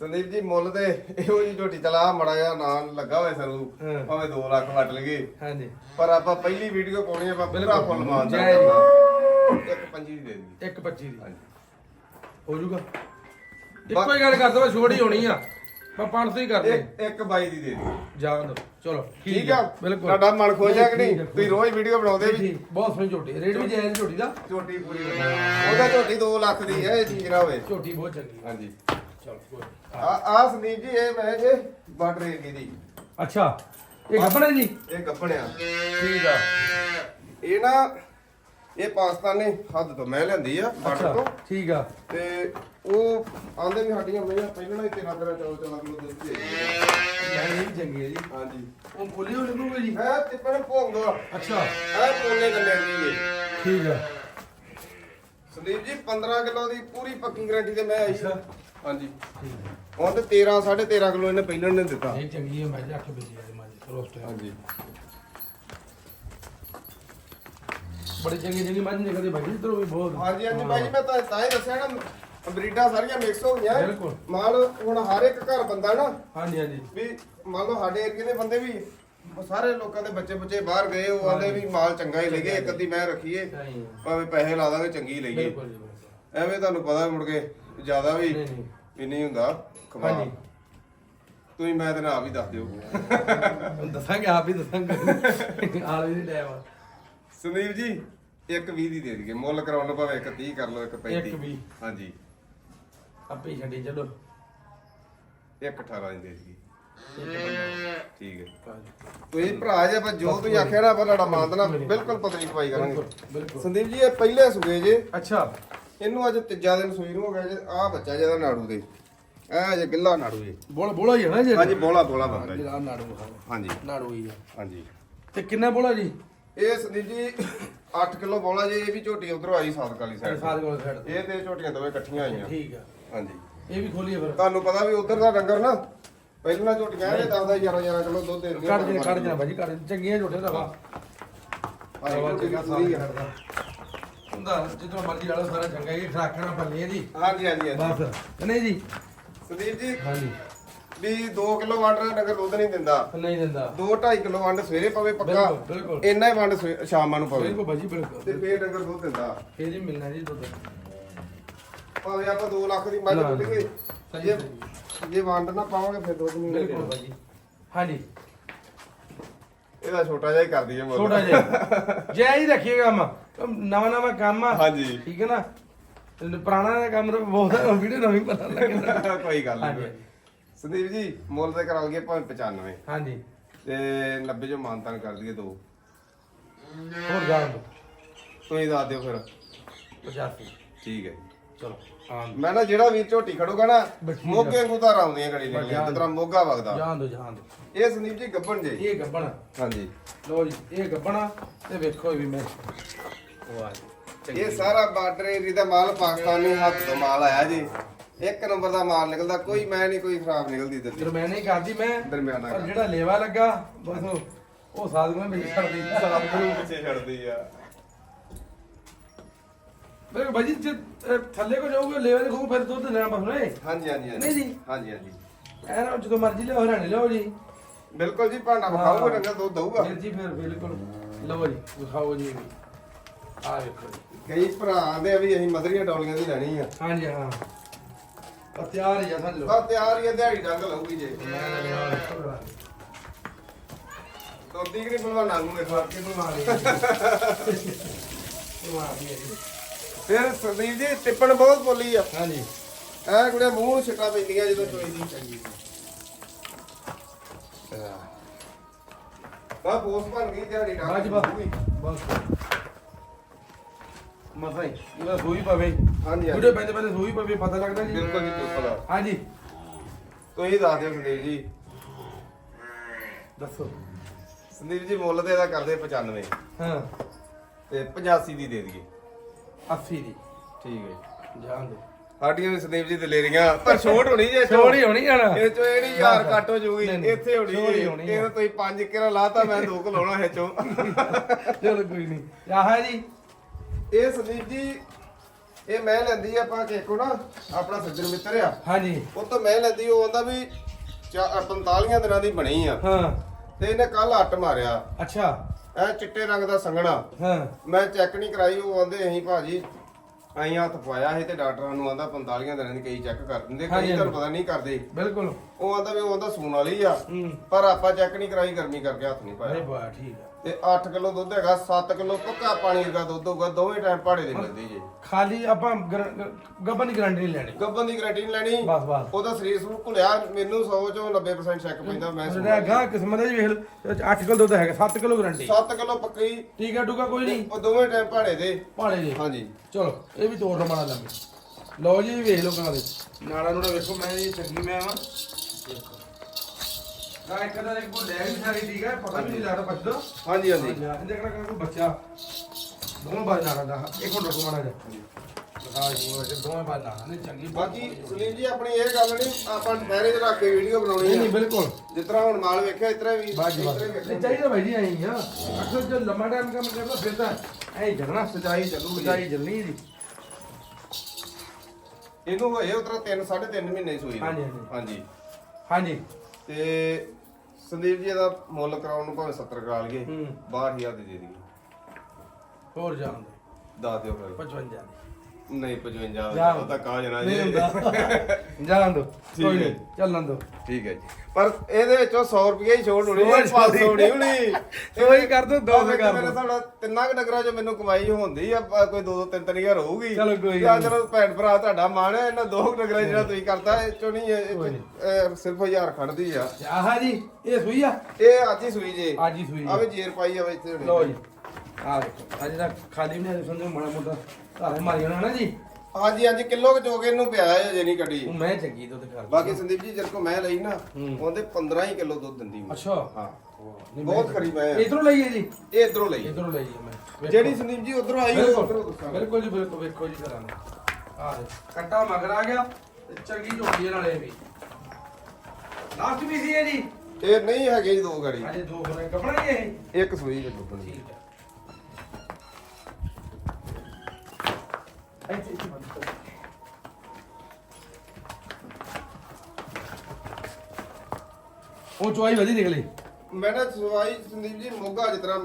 ਸੰਦੀਪ ਜੀ ਮੁੱਲ ਤੇ ਇਹੋ ਜੀ ਝੋਟੀ ਚਲਾ ਮੜਾ ਜਿਹਾ ਨਾਂ ਲੱਗਾ ਹੋਵੇ ਸਰੂ
ਹਾਂ।
ਭਾਵੇਂ 2 ਲੱਖ ਵੱਟ ਲਗੇ
ਹਾਂਜੀ।
ਪਰ ਆਪਾਂ ਪਹਿਲੀ ਵੀਡੀਓ ਪਾਉਣੀ ਆ ਆਪਾਂ ਪੂਰਾ। ਫੁੱਲ ਮਾਨ
ਜੈ
ਇੱਕ ਪੰਜੀ ਦੀ ਦੇ ਦੀ
ਇੱਕ 25 ਦੀ।
ਹਾਂਜੀ।
ਹੋ ਜਾਊਗਾ। ਇੱਕੋ ਹੀ ਗੱਲ ਕਰ ਦੋ ਛੋੜ ਹੋਣੀ ਆ। ਮੈਂ 500 ਹੀ ਕਰ ਦੇ
ਇੱਕ ਇੱਕ ਬਾਈ ਦੀ ਦੇ ਦੀ
ਜਾਣ ਦੋ ਚਲੋ
ਠੀਕ ਆ?
ਬਿਲਕੁਲ।
ਤੁਹਾਡਾ ਮਨ ਖੁਸ਼ ਹੈ ਕਿ ਨਹੀਂ? ਤੁਸੀਂ ਰੋਜ਼ ਵੀਡੀਓ ਬਣਾਉਂਦੇ ਵੀ?
ਠੀਕ, ਬਹੁਤ ਸੋਹਣੀ ਝੋਟੀ ਰੇਟ ਵੀ ਜਾਇਜ਼ ਝੋਟੀ ਦਾ।
ਝੋਟੀ ਪੂਰੀ। ਉਹਦਾ ਝੋਟੀ 2 ਲੱਖ ਦੀ ਹੈ ਇਹ ਨਾ ਹੋਵੇ।
ਝੋਟੀ ਬਹੁਤ ਚੰਗੀ
ਹਾਂਜੀ।
ਚਲੋ ਕੋਈ ਨੀ।
ਆ ਆ ਸੰਦੀਪ ਜੀ ਇਹ ਮੈਂ ਜੇ ਬਾਰਡਰ ਏਰੀਏ ਦੀ।
ਅੱਛਾ। ਇਹ ਗੱਬਣਾ ਜੀ
ਇਹ ਗੱਪਣਿਆ
ਠੀਕ ਆ।
ਇਹ ਨਾ ਇਹ ਪਾਕਿਸਤਾਨੀ ਹੱਦ ਤੋਂ ਮੈਂ ਲੈਂਦੀ ਆ ਬਾਰਡਰ ਤੋਂ।
ਠੀਕ ਆ।
ਤੇ ਉਹ ਆਂਦੇ ਵੀ ਸਾਡੀਆਂ ਮਈਆਂ ਪਹਿਲਾਂ ਹੀ ਤੇਰਾ ਤੇਰਾ ਚੌਲ ਚੌਲ ਕਿਲੋ ਦੁੱਧ ਦੇ
ਮੈਂ ਵੀ ਚੰਗੀ ਹੈ ਜੀ।
ਹਾਂਜੀ।
ਉਹ ਫੁੱਲੀ ਹੋ ਲੱਗੂਗਾ ਜੀ?
ਹੈ ਤਿੱਪਣ ਭੋਗ ਦੋ
ਅੱਛਾ।
ਇਹ ਕੋਲੇ ਕੰਨੇ ਦੀ ਹੈ
ਠੀਕ ਆ।
ਸੰਦੀਪ ਜੀ 15 ਕਿਲੋ ਦੀ ਪੂਰੀ ਪੱਕੀ ਗਾਰੰਟੀ ਤੇ ਮੈਂ ਆਈ। ਹਾਂਜੀ।
ਠੀਕ ਆ।
ਹੁਣ ਤੇ 13 13.5 ਕਿਲੋ ਇਹਨੇ ਪਹਿਲਾਂ ਨੇ ਦਿੱਤਾ।
ਇਹ ਚੰਗੀ ਹੈ ਮੈਂ ਜਾ ਕੇ ਬੇਚੀ ਹੈ ਮਾਜੀ ਰੋਸਟ
ਹਾਂਜੀ।
ਬੜੀ ਚੰਗੀ ਚੰਗੀ ਮਾਜੀ ਨਿਕਲਦੀ ਭਾਜੀ ਇਧਰੋਂ ਵੀ ਬਹੁਤ।
ਹਾਂਜੀ ਹਾਂਜੀ ਭਾਈ ਜੀ ਮੈਂ ਤਾਂ ਤਾਂ ਹੀ ਦੱਸਿਆ ਨਾ ਬਰੀਡਾਂ ਸਾਰੀਆਂ ਮਿਕਸ ਹੋ ਗਈਆਂ।
ਬਿਲਕੁਲ।
ਮਾਲ ਹੁਣ ਹਰ ਇੱਕ ਘਰ ਬੰਦਾ ਨਾ
ਹਾਂਜੀ ਹਾਂਜੀ।
ਵੀ ਮੰਨ ਲਓ ਸਾਡੇ ਏਰੀਏ ਦੇ ਬੰਦੇ ਵੀ ਸਾਰੇ ਲੋਕਾਂ ਦੇ ਬੱਚੇ ਬੱਚੇ ਬਾਹਰ ਗਏ ਉਹ ਆਂਦੇ ਵੀ ਮਾਲ ਚੰਗਾ ਹੀ ਲਈਏ ਇੱਕ ਅੱਧੀ ਮੈਂ ਰੱਖੀਏ ਭਾਵੇਂ ਪੈਸੇ ਲਾ ਦਾਂਗੇ ਚੰਗੀ ਲਈਏ।
ਬਿਲਕੁਲ ਜੀ ਬਿਲਕੁਲ।
ਐਵੇਂ ਤੁਹਾਨੂੰ ਪਤਾ ਮੁੜ ਕੇ ਜ਼ਿਆਦਾ ਵੀ
ਨਹੀਂ ਨਹੀਂ।
ਵੀ ਨਹੀਂ ਹੁੰਦਾ ਕਮਾਲ।
ਹਾਂਜੀ।
ਤੁਸੀਂ ਮੈਂ ਤੇ ਨਾ ਆਪ ਹੀ ਦੱਸ ਦਿਓ।
ਦੱਸਾਂਗੇ ਆਪ ਹੀ ਦੱਸਾਂਗੇ। ਆਲ ਵੀ ਟਾਈਮ
ਸੰਦੀਪ ਜੀ ਇੱਕ 20 ਦੀ ਦੇ ਦਈਏ। ਮੁੱਲ ਕਰਾਉਣ ਭਾਵੇਂ ਇੱਕ 30 ਕਰ ਲਓ ਇੱਕ 35
ਇੱਕ ਵੀਹ।
ਹਾਂਜੀ।
ਆਪੇ ਛੱਡੀ ਚਲੋ।
ਇੱਕ 18 ਦੀ ਦੇ ਦਈਏ। ਠੀਕ ਹੈ। ਤੁਸੀਂ ਭਰਾ ਜੇ ਆਪਾਂ ਜੋ ਤੁਸੀਂ ਆਖਿਆ ਨਾ ਆਪਾਂ ਤੁਹਾਡਾ ਮੰਨਦਨਾ ਬਿਲਕੁਲ ਪਤਲੀ ਕਮਾਈ ਕਰਾਂਗੇ। ਸੰਦੀਪ ਜੀ ਇਹ ਪਹਿਲੇ ਸੁਗੇ ਜੇ।
ਅੱਛਾ।
ਇਹਨੂੰ ਅੱਜ ਤੀਜਾ ਦਿਨ ਸੂਈ ਨੂੰ ਹੋ ਗਿਆ ਜੇ। ਆਹ ਬੱਚਾ ਜਿਹਦਾ ਨਾੜੂ ਦੇ। ਇਹ ਜੇ ਗਿੱਲਾ ਨਾੜੂ ਜੇ।
ਬੋਲ ਬੋਲਾ ਹੀ ਹੈ ਨਾ ਜੀ।
ਹਾਂਜੀ ਬੋਲਾ ਬੋਲਾ ਬੰਦਾ ਜੀ।
ਨਾੜੂ
ਹਾਂਜੀ।
ਨਾੜੂ ਹੀ।
ਹਾਂਜੀ।
ਤੇ ਕਿੰਨਾ ਬੋਲਾ ਜੀ?
ਇਹ ਸੰਦੀਪ ਜੀ 8 ਕਿਲੋ ਬੋਲਾ ਜੇ ਇਹ ਵੀ ਝੋਟੀ ਉਧਰੋਂ ਆਈ ਵਾਲੀ ਸਾਈਡ
ਕੋਲ ਛੱਡ
ਇਹ ਤੇ ਝੋਟੀਆਂ ਦੋਵੇਂ ਇਕੱਠੀਆਂ ਆਈਆਂ।
ਠੀਕ ਆ।
ਹਾਂਜੀ।
ਇਹ ਵੀ ਖੋਲੀਏ ਫਿਰ।
ਤੁਹਾਨੂੰ ਪਤਾ ਵੀ ਉਧਰ ਦਾ ਡੰਗਰ ਨਾ ਪਹਿਲਾਂ ਝੋਟੀਆਂ ਇਹ 10 11 11 ਕਿਲੋ ਦੁੱਧ ਦੇ
ਕੱਢ ਦੇ ਕੱਢ ਦੇ ਭਾਜੀ ਕੱਢ। ਚੰਗੀਆਂ ਝੋਟੇ ਦਾ ਵਾ। ਹੁੰਦਾ ਜਿੱਦੋਂ ਮਰਜ਼ੀ ਵਾਲਾ ਸਾਰਾ ਚੰਗਾ ਹੀ ਖਰਾਕਣਾ ਪੱਲੇ ਜੀ
ਹਾਂਜੀ ਹਾਂਜੀ ਹਾਂਜੀ।
ਬਸ। ਨਹੀਂ ਜੀ?
ਸੰਦੀਪ ਜੀ
ਹਾਂਜੀ।
ਵੀ 2 ਕਿਲੋ ਵੰਡ ਨਗਰ ਦੁੱਧ ਨਹੀਂ ਦਿੰਦਾ।
ਨਹੀਂ ਦਿੰਦਾ।
2 2.5 ਕਿਲੋ ਵੰਡ ਸਵੇਰੇ ਪਵੇ ਪੱਕਾ
ਬਿਲਕੁਲ ਬਿਲਕੁਲ।
ਇੰਨਾ ਹੀ ਵੰਡ ਸਵੇ- ਸ਼ਾਮਾਂ ਨੂੰ ਪਵੇ।
ਬਿਲਕੁਲ ਭਾਜੀ
ਤੇ
ਬਿਲਕੁਲ।
ਫੇਰ ਨਗਰ ਦੁੱਧ ਦਿੰਦਾ।
ਫੇਰ ਹੀ ਮਿਲਣਾ ਜੀ ਦੁੱਧ।
ਭਾਵੇਂ ਆਪਾਂ 2 ਲੱਖ ਦੀ ਮੱਝ
ਨਾ,
ਕੇ
ਸਹੀ
ਜੇ ਵੰਡ ਨਾ ਪਾਵਾਂਗੇ ਫਿਰ ਦੁੱਧ ਨਹੀਂ
ਬਿਲਕੁਲ
ਮਿਲੇਗਾ
ਭਾਜੀ। ਹਾਂਜੀ।
ਇਹਦਾ ਛੋਟਾ ਜਿਹਾ ਹੀ ਕਰ ਦਈਏ ਮੁੱਲ।
ਛੋਟਾ ਜਿਹਾ ਜੈ ਹੀ ਰੱਖੀਏ ਕੰਮ। ਨਵਾਂ ਨਵਾਂ ਕੰਮ ਆ।
ਹਾਂਜੀ।
ਠੀਕ ਹੈ ਨਾ? ਪੁਰਾਣਾ ਕੰਮ ਤਾਂ ਬਹੁਤ ਵੀਡੀਓ ਨਵੀਂ ਪਤਾ ਲੱਗਦਾ
ਕੋਈ ਗੱਲ
ਹਾਂਜੀ।
ਸੰਦੀਪ ਜੀ ਮੁੱਲ ਤੇ ਕਰਾ ਲਈਏ ਭਾਵੇਂ 95
ਹਾਂਜੀ।
ਤੇ 90 ਜੋ ਮਾਨਤਾਨ ਕਰ ਦਈਏ ਦੋ।
ਹੋਰ ਜਾਣ ਦੋ।
ਤੁਸੀਂ ਦੱਸ ਦਿਓ ਫਿਰ।
85
ਠੀਕ ਹੈ।
ਚਲੋ ਹਾਂ
ਮੈਂ ਨਾ ਜਿਹੜਾ ਵੀਰ ਝੋਟੀ ਖੜੂਗਾ ਨਾ। ਮੋਗੇ ਵਾਂਗੂ ਧਾਰ ਆਉਂਦੀਆਂ ਘੜੀ ਨੇ
ਜਾਣ
ਜਿਸ ਤਰ੍ਹਾਂ ਮੋਗਾ ਵਗਦਾ।
ਜਾਣ ਦੋ ਜਾਣ ਦੋ।
ਇਹ ਸੰਦੀਪ ਜੀ ਗੱਬਣ ਜੇ।
ਇਹ ਗੱਬਣਾ।
ਹਾਂਜੀ।
ਲੋ ਜੀ ਇਹ ਗੱਬਣਾ ਤੇ ਵੇਖੋ ਵੀ ਮੈਂ। ਵਾਹ
ਇਹ ਸਾਰਾ ਬਾਰਡਰ ਏਰੀਆ ਦਾ ਮਾਲ ਪਾਕਿਸਤਾਨੀ ਹੱਥ ਤੋਂ ਮਾਲ ਆਇਆ ਜੀ। ਇੱਕ ਨੰਬਰ ਦਾ ਮਾਲ ਨਿਕਲਦਾ ਕੋਈ ਮੈਂ ਨਹੀਂ ਕੋਈ ਖਰਾਬ ਨਿਕਲਦੀ ਦਿੱਲੀ।
ਫਿਰ ਮੈਂ ਨਹੀਂ ਕਰਦੀ ਮੈਂ
ਦਰਮਿਆਨਾ
ਪਰ
ਕਰ।
ਜਿਹੜਾ ਲੇਵਾ ਲੱਗਾ ਬਸ ਉਹ ਉਹ ਸਾਧੂਆਂ ਵਿੱਚ ਛੱਡਦੀ
ਸਾਬ ਨੂੰ ਪਿੱਛੇ ਛੱਡਦੀ ਆ।
ਮੇਰੇ ਬਾਜੀ ਜੇ ਅਹ, ਥੱਲੇ ਕੋ ਜਾਊਗਾ ਲੇਵਾ ਦੇ ਖੂ ਫਿਰ ਦੁੱਧ ਲੈਣਾ ਬਸ ਰੇ
ਹਾਂਜੀ ਹਾਂਜੀ
ਨਹੀਂ
ਹਾਂਜੀ
ਜੀ।
ਹਾਂਜੀ ਹਾਂਜੀ।
ਐ ਨਾ ਜਦੋਂ ਮਰਜ਼ੀ ਲਿਆਓ ਹਰਾਣੇ ਲਿਆਓ ਜੀ।
ਬਿਲਕੁਲ ਜੀ ਭਾਂਡਾ ਵਿਖਾਊਗਾ ਰੰਗਾ ਦੁੱਧ ਦਊਗਾ।
ਵੀਰ ਜੀ ਫਿਰ ਬਿਲਕੁਲ। ਲਓ ਜੀ ਵਿਖਾਓ ਜੀ। ਆ ਵੇਖੋ ਜੀ।
ਕਈ ਭਰਾ ਆਂਦੇ ਆ ਵੀ ਅਸੀਂ ਮਦਰੀਆਂ ਡੌਲੀਆਂ ਦੀ ਲੈਣੀ ਆ।
ਹਾਂਜੀ ਹਾਂ। ਤਿਆਰ ਹੀ ਆ
ਤਿਆਰ ਹੀ ਆ, ਦਿਹਾੜੀ ਡੰਗ ਲਊਗੀ ਜੇ। ਕਿ
ਲਈ ਲਈ
ਫਿਰ ਸੰਦੀਪ ਜੀ ਟਿੱਪਣ ਬਹੁਤ ਬੋਲੀ ਆ।
ਹਾਂਜੀ।
ਐ ਕੁੜੇ ਮੂੰਹ ਨੂੰ ਛਿੱਟਾਂ ਪੈਂਦੀਆਂ ਜਦੋਂ ਚੋਈ ਦੀ ਚੰਗੀ। ਬਾ ਬੋਸ ਬਣ ਗਈ ਦਿਹਾੜੀ ਡੰਗ
ਬਾਜ ਬਸ। ਬਸ। ਮਸਾਈ ਇਹਦਾ ਸੂਈ ਪਵੇ।
ਹਾਂਜੀ
ਵੀਡੀਓ ਪੈਂਦੇ ਪੈਂਦੇ ਸੂਈ ਪਵੇ ਪਤਾ ਲੱਗਦਾ ਜੀ।
ਬਿਲਕੁਲ ਜੀ ਬਿਲਕੁਲ।
ਹਾਂਜੀ।
ਤੁਸੀਂ ਦੱਸ ਦਿਓ ਸੰਦੀਪ ਜੀ।
ਦੱਸੋ।
ਸੰਦੀਪ ਜੀ ਮੁੱਲ ਤੇ ਇਹਦਾ ਕਰਦੇ 95
ਹਾਂ।
ਤੇ 85 ਦੀ ਦੇ ਦਈਏ।
80 ਦੀ।
ਠੀਕ ਹੈ।
ਜਾਣ ਦੋ
ਸਾਡੀਆਂ ਵੀ ਸੰਦੀਪ ਜੀ ਦਲੇਰੀਆਂ। ਪਰ ਛੋਟ ਹੋਣੀ ਜੇ
ਛੋੜੀ ਹੋਣੀ ਜਾਣਾ
ਇਹ ਚੋਂ ਇਹ ਨਹੀਂ ਯਾਰ ਕੱਟ ਹੋ ਜੂਗੀ ਇੱਥੇ ਹੋਣੀ
ਛੋਟ ਹੀ।
ਇਹ ਤੁਸੀਂ ਪੰਜ ਕਿਰਾ ਲਾਤਾ ਮੈਂ ਦੋ ਕੁ ਲਾਉਣਾ ਇਹ ਚੋਂ।
ਚਲੋ ਕੋਈ ਨਹੀਂ। ਆਹ ਜੀ।
ਇਹ ਸੰਦੀਪ ਜੀ ਇਹ ਮੈਂ ਲੈਂਦੀ ਆ ਆਪਾਂ ਕਿਹ ਕੋ ਨਾ ਆਪਣਾ ਸੱਜਣ ਮਿੱਤਰ ਆ।
ਹਾਂਜੀ।
ਉਹ ਤੋਂ ਮੈਂ ਲੈਂਦੀ ਉਹ ਆਂਦਾ ਵੀ ਚਾ- 45 ਦਿਨਾਂ ਦੀ ਬਣੀ ਆ।
ਹਾਂ।
ਤੇ ਇਹਨੇ ਕੱਲ ਹੱਟ ਮਾਰਿਆ।
ਅੱਛਾ।
ਇਹ ਚਿੱਟੇ ਰੰਗ ਦਾ ਸੰਘਣਾ।
ਹਾਂ।
ਮੈਂ ਚੈੱਕ ਨਹੀਂ ਕਰਾਈ ਉਹ ਆਂਦੇ ਅਸੀਂ ਭਾਜੀ ਅਸੀਂ ਹੱਥ ਪਾਇਆ ਸੀ ਤੇ ਡਾਕਟਰਾਂ ਨੂੰ ਆਂਦਾ 45 ਦਿਨਾਂ ਦੀ ਕਈ ਚੈੱਕ ਕਰ ਦਿੰਦੇ ਕਈ ਤੁਹਾਨੂੰ ਪਤਾ ਨਹੀਂ ਕਰਦੇ।
ਬਿਲਕੁਲ।
ਉਹ ਆਂਦਾ ਵੀ ਉਹ ਆਂਦਾ ਸੂਣ ਵਾਲੀ ਆ।
ਹੂੰ।
ਪਰ ਆਪਾਂ ਚੈੱਕ ਨਹੀਂ ਕਰਾਈ ਗਰਮੀ ਕਰਕੇ ਹੱਥ ਨਹੀਂ
ਨਹੀਂ
ਪਾਇਆ
ਬਾ ਠੀਕ ਆ।
ਤੇ 8 ਕਿਲੋ ਦੁੱਧ ਹੈਗਾ 7 ਕਿਲੋ ਪੱਕਾ ਪਾਣੀ ਦਾ ਦੁੱਧ ਹੋਊਗਾ ਦੋਵੇਂ ਟਾਈਮ ਪਾੜੇ ਦੀ ਮਿਲਦੀ ਜੀ।
ਖਾਲੀ ਆਪਾਂ ਗੱਬਨ ਦੀ ਗਰੰਟੀ ਨਹੀਂ ਲੈਣੀ।
ਗੱਬਨ ਦੀ ਗਾਰੰਟੀ ਨਹੀਂ ਲੈਣੀ।
ਬਸ ਬਸ।
ਉਹਦਾ ਸਰੀਰ ਸਰੂ ਘੁਲਿਆ ਮੈਨੂੰ 100 ਚੋਂ 90% ਚੈੱਕ ਪੈਂਦਾ ਮੈਂ
ਉਹਦਾ ਗਾ ਕਿਸਮਤ ਦਾ ਜੀ ਵੇਖ ਲਓ 8 ਕਿਲੋ ਦੁੱਧ ਹੈਗਾ 7 ਕਿਲੋ ਗਰੰਟੀ
7 ਕਿਲੋ ਪੱਕੀ।
ਟੀਕਾ ਟੂਕਾ ਕੋਈ ਨਹੀਂ।
ਉਹ ਦੋਵੇਂ ਟਾਈਮ ਪਾੜੇ ਦੇ।
ਭਾਲੇ ਜੀ
ਹਾਂਜੀ।
ਚਲੋ ਇਹ ਵੀ ਤੋੜ ਮਾੜਾ ਲੰਮੇ ਲਓ ਜੀ ਵੇਖ ਲਓ ਕਹਾਂ ਦੇ ਨਾੜਾ ਨੂੜਾ ਵੇਖੋ ਮੈਂ ਇਹ ਚੰਗੀ ਮੈਂ ਆਵਾਂ ਨਾ ਇੱਕ ਦਾ ਇੱਕ ਕੋ ਲੈ ਵੀ ਸਾਰੀ ਠੀਕ ਹੈ ਪਤਾ ਵੀ ਨਹੀਂ ਲੱਗਦਾ ਬੱਚਦਾ
ਹਾਂਜੀ ਹਾਂਜੀ।
ਇਹਦੇ ਕਿਹੜਾ ਕੋਈ ਬੱਚਾ ਦੋਵੇਂ ਬਾਜ ਨਾੜਾ ਦਾ ਇੱਕ ਮਿੰਟ ਰੁਕੋ ਮਾੜਾ ਜਾ ਹਾਂ ਜੀ ਉਹ ਦੋਵੇਂ ਬਾਜ ਨਾੜਾ ਨੇ ਚੰਗੀ
ਬਾਕੀ ਸੁਨੀਲ ਜੀ ਆਪਣੀ ਇਹ ਗੱਲ ਨਹੀਂ ਆਪਾਂ ਦੁਪਹਿਰੇ ਚ ਰੱਖ ਕੇ ਵੀਡੀਓ ਬਣਾਉਣੀ
ਨਹੀਂ
ਹੈ
ਨਹੀਂ ਬਿਲਕੁਲ।
ਜਿਸ ਤਰ੍ਹਾਂ ਹੁਣ ਮਾਲ ਵੇਖਿਆ ਇਸ ਤਰ੍ਹਾਂ ਵੀ
ਬਾਜ
ਇਸ
ਬਾਜ
ਤਰ੍ਹਾਂ ਹੀ
ਨਹੀਂ
ਵੇਖਣਾ।
ਚਾਹੀਦਾ ਭਾਈ ਜੀ ਆਈ ਆ। ਅਕਸਰ ਜੋ ਲੰਮਾ ਟਾਈਮ ਕੰਮ ਕਰਦਾ ਫਿਰ ਤਾਂ ਐ ਹੀ ਚੱਲਣਾ।
ਸਚਾਈ ਚੱਲੂਗੀ।
ਸਚਾਈ ਚੱਲਣੀ ਜੀ
ਇਹਨੂੰ ਹੋਏ ਉਤਰਾ 3 3.5 ਮਹੀਨੇ ਸੂਈ
ਹਾਂਜੀ। ਹਾਂਜੀ।
ਹਾਂਜੀ। ਤੇ ਸੰਦੀਪ ਜੀ ਇਹਦਾ ਮੁੱਲ ਕਰਾਉਣ ਨੂੰ ਭਾਵੇਂ 70 ਕਰਾ ਲਈਏ
ਹੂੰ।
62000 ਦੀ ਦੇ ਦਈਏ।
ਹੋਰ ਜਾਣ ਦੋ
ਦੱਸ ਦਿਓ ਫਿਰ।
55 ਦੀ।
ਨਹੀਂ 55
ਜਾ।
ਉਹ ਤਾਂ ਕਾ ਜਣਾ
ਨਹੀਂ
ਜੀ।
ਹੁੰਦਾ। ਜਾਣ ਦੋ।
ਠੀਕ
ਕੋਈ
ਹੈ।
ਨਹੀਂ ਚੱਲਣ ਦੋ।
ਠੀਕ ਹੈ ਜੀ। ਪਰ ਇਹਦੇ ਵਿੱਚੋਂ 100 ਰੁਪਏ ਹੀ ਛੋੜ ਹੋਣੀ ਹੈ
ਛੋੜ
500 ਨਹੀਂ ਹੋਣੀ
ਕੋਈ ਕਰ ਦੋ, ਦੋ ਸੌ ਕਰ
ਮੇਰੇ
ਦਿਓ।
ਸਾਡਾ ਤਿੰਨਾਂ ਕੁ 'ਚ ਮੈਨੂੰ ਕਮਾਈ ਹੁੰਦੀ ਆ ਪ- ਕੋਈ 2-2 3-3000 ਹੋਊਗੀ।
ਚਲੋ ਕੋਈ ਗੱਲ
ਚਲੋ ਭੈਣ ਭਰਾ ਤੁਹਾਡਾ ਮਾਣ ਹੈ ਇਹਨਾਂ ਦੋ ਕੁ 'ਚ ਜਿਹੜਾ ਤੁਸੀਂ ਕਰਦਾ ਇਹ ਚੋਂ ਨਹੀਂ ਇਹ-
ਨਹੀਂ।
ਸਿਰਫ 1000 ਖੜਦੀ ਆ।
ਆਹਾ ਜੀ ਇਹ ਸੂਈ ਆ?
ਇਹ ਅੱਜ ਹੀ ਸੂਈ ਜੇ।
ਅੱਜ ਹੀ ਸੂਈ
ਆ। ਵੀ ਜੇਰ ਪਾਈ ਆ ਵੇ ਇੱਥੇ ਹੁਣੇ।
ਲਓ ਜੀ। ਆ ਦੇਖੋ ਅੱਜ ਦਾ ਖਾਲੀ ਨਹੀਂ ਸਮਝੋ ਮਾੜਾ ਮੋਟਾ। ਘਰ ਮਾਰੀ ਜਾਣਾ ਨਾ ਜੀ?
ਹਾਂਜੀ ਹਾਂਜੀ ਕਿਲੋ ਕੁ ਜੋਗੇ ਇਹਨੂੰ ਪਿਆ ਹੈ ਜੇ ਨਹੀਂ ਕੱਢੀ।
ਮੈਂ ਚੰਗੀ ਦੁੱਧ ਕਰ
ਬਾਕੀ ਸੰਦੀਪ ਜੀ ਜਦ ਕੋ ਮੈਂ ਲਈ ਨਾ
ਹੂੰ।
ਉਹਦੇ 15 ਹੀ ਕਿਲੋ ਦੁੱਧ ਦਿੰਦੀ ਮੈਂ।
ਅੱਛਾ।
ਹਾਂ।
ਨਹੀਂ,
ਬਹੁਤ
ਮੈਂ-
ਖਰੀ ਮੈਂ। ਆ।
ਇਧਰੋਂ ਲਈ ਹੈ ਜੀ?
ਇਹ ਇਧਰੋਂ ਲਈ
ਇਧਰੋਂ ਲਈ ਹੈ ਮੈਂ। ਵੇਖੋ।
ਜਿਹੜੀ ਸੰਦੀਪ ਜੀ ਉਧਰੋਂ ਆਈ ਉਹ ਉਧਰੋਂ
ਬਿਲਕੁਲ
ਦੱਸਾਂਗੇ
ਬਿਲਕੁਲ ਜੀ ਬਿਲਕੁਲ ਵੇਖੋ ਜੀ ਕਰਾਂਗੇ। ਆ ਦੇ ਕੱਟਾ ਮਗਰ ਆ ਗਿਆ ਤੇ ਚੰਗੀ ਝੋਟੀ ਹੈ ਨਾਲੇ ਇਹ ਵੀ। ਲਾਸਟ ਵੀ ਸੀ ਇਹ ਜੀ।
ਇਹ ਨਹੀਂ ਹੈਗੇ ਜੀ ਦੋ ਗਾੜੀ।
ਅਜੇ ਦੋ ਹੋਰੇ ਕਪੜਾ ਹੀ ਇਹ।
ਇੱਕ ਸੂਈ ਦੇ ਡੁੱਬਣ ਦੀ।
ਠੀਕ ਹੈ। ਇੱਥੇ ਇੱਥੇ ਬੰਦ ਕਰੋ। ਉਹ ਚੁਆਈ ਵਧੀ ਨਿਕਲੀ।
ਮੈਂ ਨਾ ਸਵਾਈ ਸੰਦੀਪ ਜੀ ਮੋਗਾ ਜਿਸ ਤਰ੍ਹਾਂ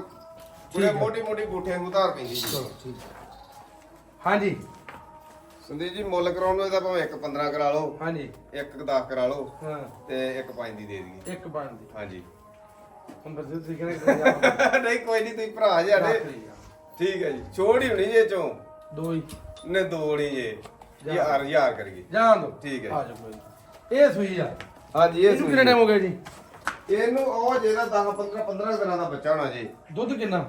ਪੂਰੇ। ਮੋਟੀ ਮੋਟੀ ਗੂਠੇ ਨੂੰ ਉਤਾਰ ਪੈਂਦੀ ਜੀ
ਚਲੋ ਠੀਕ ਹੈ। ਹਾਂਜੀ।
ਸੰਦੀਪ ਜੀ ਮੁੱਲ ਕਰਾਉਣ ਨੂੰ ਭਾਵੇਂ ਇੱਕ 15 ਕਰਾ ਲਓ
ਹਾਂਜੀ।
ਇੱਕ 10 ਕਰਾ ਲਓ
ਹਾਂ।
ਤੇ ਇੱਕ 5 ਦੀ ਦੇ ਦਈਏ।
ਇੱਕ ਬਣ ਦੀ।
ਹਾਂਜੀ।
ਹੁਣ ਬਸ ਤੁਸੀਂ ਕਹਿੰਦੇ
ਨਹੀਂ ਕੋਈ ਨਹੀਂ ਤੁਸੀਂ ਭਰਾ ਜੀ ਸਾਡੇ। ਠੀਕ ਹੈ ਜੀ। ਛੋੜ ਹੀ ਹੋਣੀ ਜੇ ਚੋਂ।
ਦੋ ਹੀ।
ਨੇ ਦੋ ਨਹੀਂ ਜੇ। ਯਾਰ ਯਾਰ ਕਰੀਏ।
ਜਾਣ ਦੋ।
ਠੀਕ ਹੈ।
ਆ ਜਾਓ ਕੋਈ ਨੀ। ਇਹ ਸੂਈ ਆ।
ਹਾਂਜੀ ਇਹ
ਇਹਨੂੰ ਕਿੰਨਾ ਟਾਈਮ ਹੋ ਗਿਆ ਜੀ?
ਇਹਨੂੰ ਉਹ ਜਿਹੜਾ 10 15 15 ਦਿਨਾਂ ਦਾ ਬੱਚਾ ਹੋਣਾ ਜੀ।
ਦੁੱਧ ਕਿੰਨਾ?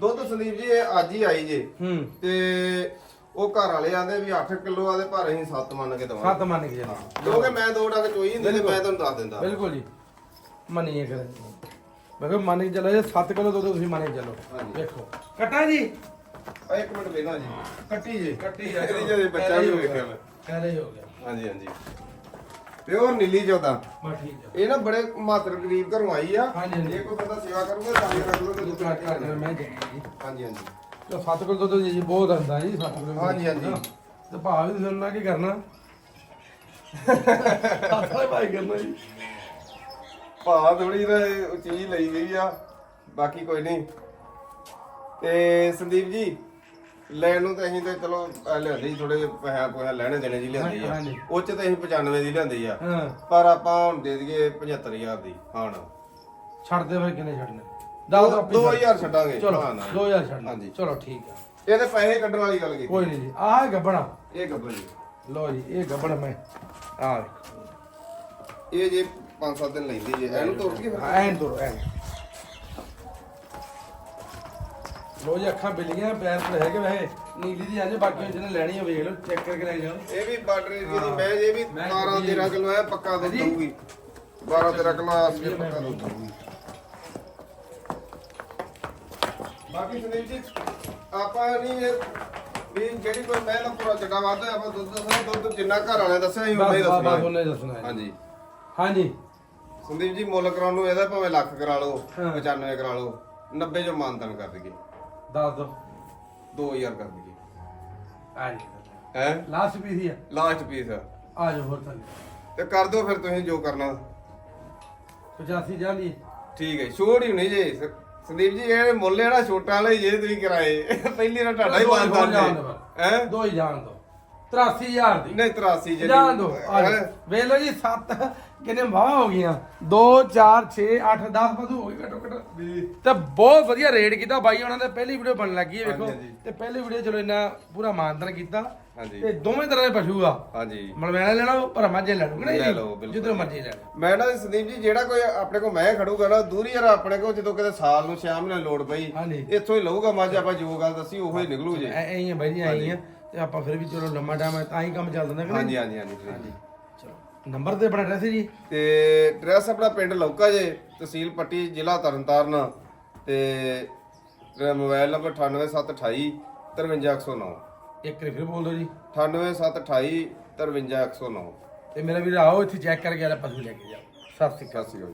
ਦੁੱਧ ਸੰਦੀਪ ਜੀ ਇਹ ਅੱਜ ਹੀ ਆਈ ਜੇ।
ਹੂੰ।
ਤੇ ਉਹ ਘਰ ਵਾਲੇ ਆਂਦੇ ਵੀ 8 ਕਿਲੋ ਆਦੇ ਪਰ ਅਸੀਂ 7 ਮੰਨ ਕੇ ਦਵਾਂਗੇ।
ਸੱਤ ਮੰਨ ਕੇ ਚੱਲੋ
ਕਿਉਂਕਿ ਮੈਂ ਦੋ ਡੰਗ ਚੋਈ ਹੁੰਦੀ ਤੇ ਮੈਂ ਤੁਹਾਨੂੰ ਦੱਸ ਦਿੰਦਾ।
ਬਿਲਕੁਲ ਜੀ। ਮੰਨੀਏ ਕਰ ਮੈਂ ਕਿਹਾ ਮੰਨ ਕੇ ਚੱਲੋ ਜੇ 7 ਕਿਲੋ ਦੁੱਧ ਤੁਸੀਂ ਮੰਨ ਕੇ ਚੱਲੋ।
ਹਾਂਜੀ।
ਦੇਖੋ ਕਟਾ ਜੀ।
ਆ ਇੱਕ ਮਿੰਟ ਵੇਖਣਾ ਜੀ।
ਕੱਟੀ ਜੀ ਕੱਟੀ ਜਾ।
ਇਹਦੀ ਜਦੋਂ ਬੱਚਾ ਵੀ ਹੋਵੇ ਖਿਆਲ
ਪਹਿਲੇ ਹੀ ਹੋ ਗਿਆ।
ਹਾਂਜੀ ਹਾਂਜੀ। ਪਿਓਰ ਨੀਲੀ ਚੌਦਾ।
ਬਸ ਠੀਕ ਹੈ
ਇਹ ਨਾ ਬੜੇ ਮਾਤਰ ਗਰੀਬ ਘਰੋਂ ਆਈ ਆ।
ਹਾਂਜੀ, ਹਾਂਜੀ।
ਜੇ ਕੋਈ ਬੰਦਾ ਸੇਵਾ ਕਰੂਗਾ ਤਾਂ ਹੀ ਰੱਖ ਲਓ ਤੇ ਦੁੱਧ
ਦੁਕਾਨ ਕਰ ਦੇਣਾ ਮੈਂ ਦੇਖੀ ਜੀ।
ਹਾਂਜੀ ਹਾਂਜੀ।
ਤੇ 7 ਕਿਲੋ ਦੁੱਧ ਜੀ ਬਹੁਤ ਆਂਦਾ ਜੀ 7 ਕਿਲੋ
ਹਾਂਜੀ, ਹਾਂਜੀ।
ਤੇ ਭਾਅ ਵੀ ਤੁਸੀਂ ਉਹਨਾਂ ਕੀ ਕਰਨਾ। ਸਾਡਾ ਭਾਈ ਕਰਨਾ ਜੀ।
ਭਾ ਥੋੜੀ ਨਾ ਉਹ ਚੀਜ਼ ਲਈ ਗਈ ਆ। ਬਾਕੀ ਕੋਈ ਨਹੀਂ। ਤੇ ਸੰਦੀਪ ਜੀ ਲੈਣ ਨੂੰ ਤੇ ਅਸੀਂ ਤੇ ਚਲੋ ਅਹ ਲਿਆਂਦੀ ਥੋੜੇ ਪੈਸਾ ਪੋਹਾ ਲੈਣੇ ਦੇਣੇ ਜੀ ਲਿਆਂਦੀ ਆ।
ਹਾਂਜੀ।
ਉਹ ਚ ਤੇ ਅਸੀਂ 95 ਦੀ ਲਿਆਂਦੀ ਆ।
ਹਾਂ।
ਪਰ ਆਪਾਂ ਹੁਣ ਦੇ ਦਈਏ 75000 ਦੀ ਹਾਂ। ਨਾ
ਛੱਡ ਦੇ ਫਿਰ ਕਿੰਨੇ ਛੱਡਨੇ? ਦੱਸ ਦੋ
2000 ਛੱਡਾਂਗੇ।
ਚਲੋ
ਹਾਂ ਨਾ
2000 ਛੱਡਨਾ।
ਹਾਂਜੀ।
ਚਲੋ ਠੀਕ ਆ।
ਇਹਦੇ ਪੈਸੇ ਕੱਢਣ ਵਾਲੀ ਗੱਲ ਕੀਤੀ।
ਕੋਈ ਨਹੀਂ ਜੀ। ਆਹ ਗੱਬਣਾ।
ਇਹ ਗੱਬਰ ਜੀ।
ਲੋ ਜੀ ਇਹ ਗੱਬਣ ਮੈਂ। ਆ
ਇਹ ਜੇ 5-7 ਦਿਨ ਲੈਂਦੀ ਜੇ ਇਹਨੂੰ ਤੋੜ ਕੇ ਫਿਰ।
ਐਨ ਦੋ ਲੋ ਜੀ ਅੱਖਾਂ ਬਿੱਲੀਆਂ ਪੈਰ ਤੇ ਹੈਗੇ ਵੈਸੇ। ਨੀਲੀ ਦੀ ਆਂਦੇ ਬਾਕੀ ਜਿਹਨੇ ਲੈਣੀ ਆ ਵੇਖ ਲਓ ਚੈੱਕ ਕਰਕੇ ਲੈ ਜਾਓ।
ਇਹ ਵੀ ਬਾਰਡਰ ਏਰੀਆ ਦੀ ਮੈਂ ਇਹ ਵੀ
ਮੈਂ
12
ਕਿਹਾ
13 ਕਿਲੋ ਹੈ ਪੱਕਾ ਦੁੱਧ। ਦਊਗੀ। 12 13 ਕਿਲੋ ਆਸ ਕੇ ਪੱਕਾ ਦੁੱਧ ਦਊਗੀ। ਬਾਕੀ ਸੁਨੀਲ ਜੀ ਆਪਾਂ ਨਹੀਂ ਇਹ ਵੀ ਜਿਹੜੀ ਕੋਈ ਮੈਂ ਨਾ ਪੂਰਾ ਚੱਡਾ ਵੱਧ ਆਪਾਂ ਦੁੱਧ ਦੱਸਣਾ ਦੁੱਧ ਜਿੰਨਾ ਘਰ ਵਾਲਿਆਂ ਦੱਸਿਆ ਉਨਾ ਹੀ
ਬਸ ਉਹਨੇ ਦੱਸਣਾ ਹੈ।
ਹਾਂਜੀ।
ਹਾਂਜੀ।
ਸੰਦੀਪ ਜੀ ਮੁੱਲ ਕਰਾਉਣ ਨੂੰ ਇਹਦਾ ਭਾਵੇਂ ਲੱਖ ਕਰਾ ਲਓ
ਹਾਂ।
95 ਕਰਾ ਲਓ 90 ਜੋ ਮਾਨਤਨ ਕਰ ਦਈਏ।
ਦੱਸ ਦੋ।
2000 ਕਰ ਦਈਏ।
ਆ ਜੀ
ਹੈ?
ਲਾਸਟ ਪੀਸ ਹੀ ਆ।
ਲਾਸਟ ਪੀਸ
ਆ। ਜਾਓ ਹੋਰ ਥੱਲੇ
ਤੇ ਕਰ ਦਿਓ ਫਿਰ ਤੁਸੀਂ ਜੋ ਕਰਨਾ।
85 ਜਾ ਲਈ
ਠੀਕ ਹੈ ਛੋੜ ਹੀ ਨਹੀਂ ਜੇ। ਸ- ਸੰਦੀਪ ਜੀ ਇਹ ਮੁੱਲ ਜਿਹੜਾ ਛੋਟਾ ਲਈ ਜੇ ਤੁਸੀਂ ਕਰਾਏ। ਪਹਿਲੀ ਨਾ ਤੁਹਾਡਾ ਹੀ
ਦੋ ਹੋਰ
ਮਾਨਦਾਨ
ਜਾਣ
ਜੇ
ਦਿਓ।
ਹੈ?
ਦੋ ਹੀ ਜਾਣ ਦੋ। 83000 ਦੀ।
ਨਹੀਂ 83 ਜਿਹੜੀ
ਜਾਣ ਦੋ? ਵੇਖ ਲਓ ਜੀ 7 ਕਿੰਨੇ ਵਾਹ ਹੋ ਗਈਆਂ। 2 4 6 8 10 ਵਧੂ ਹੋ ਗਈ ਘਟੋ ਘਟ। ਤੇ ਬਹੁਤ ਵਧੀਆ ਰੇਟ ਕੀਤਾ ਬਾਈ ਉਹਨਾਂ ਦੇ ਪਹਿਲੀ ਵੀਡੀਓ ਬਣਨ ਲੱਗੀ ਹੈ ਵੇਖੋ।
ਹਾਂਜੀ, ਹਾਂਜੀ।
ਤੇ ਪਹਿਲੀ ਵੀਡੀਓ ਚਲੋ ਇੰਨਾ ਪੂਰਾ ਮਾਨਦਾਨ ਕੀਤਾ।
ਹਾਂਜੀ।
ਤੇ ਦੋਵੇਂ ਤਰ੍ਹਾਂ ਦੇ ਪਸ਼ੂ ਆ।
ਹਾਂਜੀ।
ਮਲਵੈਣਾ ਲੈਣਾ ਪਰ ਮਾਝੇ ਲੈ ਲਓ
ਲੈ
ਨਹੀਂ?
ਲਓ, ਬਿਲਕੁਲ।
ਜਿੱਧਰ ਮਰਜ਼ੀ ਲੈ ਲਓ।
ਮੈਂ ਨਾ ਸੰਦੀਪ ਜੀ ਜਿਹੜਾ ਕੋਈ ਆਪਣੇ ਕੋਲ ਮੈਂ ਖੜੂਗਾ ਨਾ ਦੂਰੀ ਯਾਰ ਆਪਣੇ ਕੋਲ ਜਦੋਂ ਕਿਤੇ ਸਾਲ ਨੂੰ ਸ਼ਾਮ ਨੂੰ ਲੋੜ ਪਈ ਇੱਥੋਂ ਹੀ ਲਊਗਾ ਮੱਝ ਆਪਾਂ ਜੋ ਗੱਲ ਦੱਸੀ ਉਹੋ ਹੀ ਨਿਕਲੂ ਜੇ।
ਐ ਐਂ ਹੀ ਬਾਈ ਜੀ ਐਂ ਹੀ ਆ। ਤੇ ਆਪਾਂ ਫਿਰ ਵੀ ਚਲੋ ਲੰਮਾ ਟਾਈਮ ਹੈ ਤਾਂ ਹੀ ਕੰਮ ਚੱਲ ਜਾਂਦਾ ਕਿ
ਹਾਂਜੀ
ਨਹੀਂ?
ਹਾਂਜੀ ਹਾਂਜੀ ਜੀ
ਚਲੋ। ਨੰਬਰ ਤੇ ਆਪਣਾ ਐਡਰੈਸ ਜੀ?
ਤੇ ਐਡਰੈਸ ਆਪਣਾ ਪਿੰਡ ਲੌਕਾ ਜੇ ਤਹਿਸੀਲ ਪੱਟੀ ਜ਼ਿਲ੍ਹਾ ਤਰਨਤਾਰਨ। ਤੇ ਮੋਬਾਈਲ ਨੰਬਰ 98728 53109
ਇੱਕ ਵਾਰੀ ਫਿਰ ਬੋਲ ਦਿਓ ਜੀ।
98728 53109
ਤੇ ਮੇਰਾ ਵੀਰ ਆਓ ਇੱਥੇ ਚੈੱਕ ਕਰਕੇ ਆਲਾ ਪਸ਼ੂ ਲੈ ਕੇ ਜਾਓ। ਸਤਿ ਸ਼੍ਰੀ ਅਕਾਲ।
ਸਤਿ ਸ਼੍ਰੀ ਅਕਾਲ।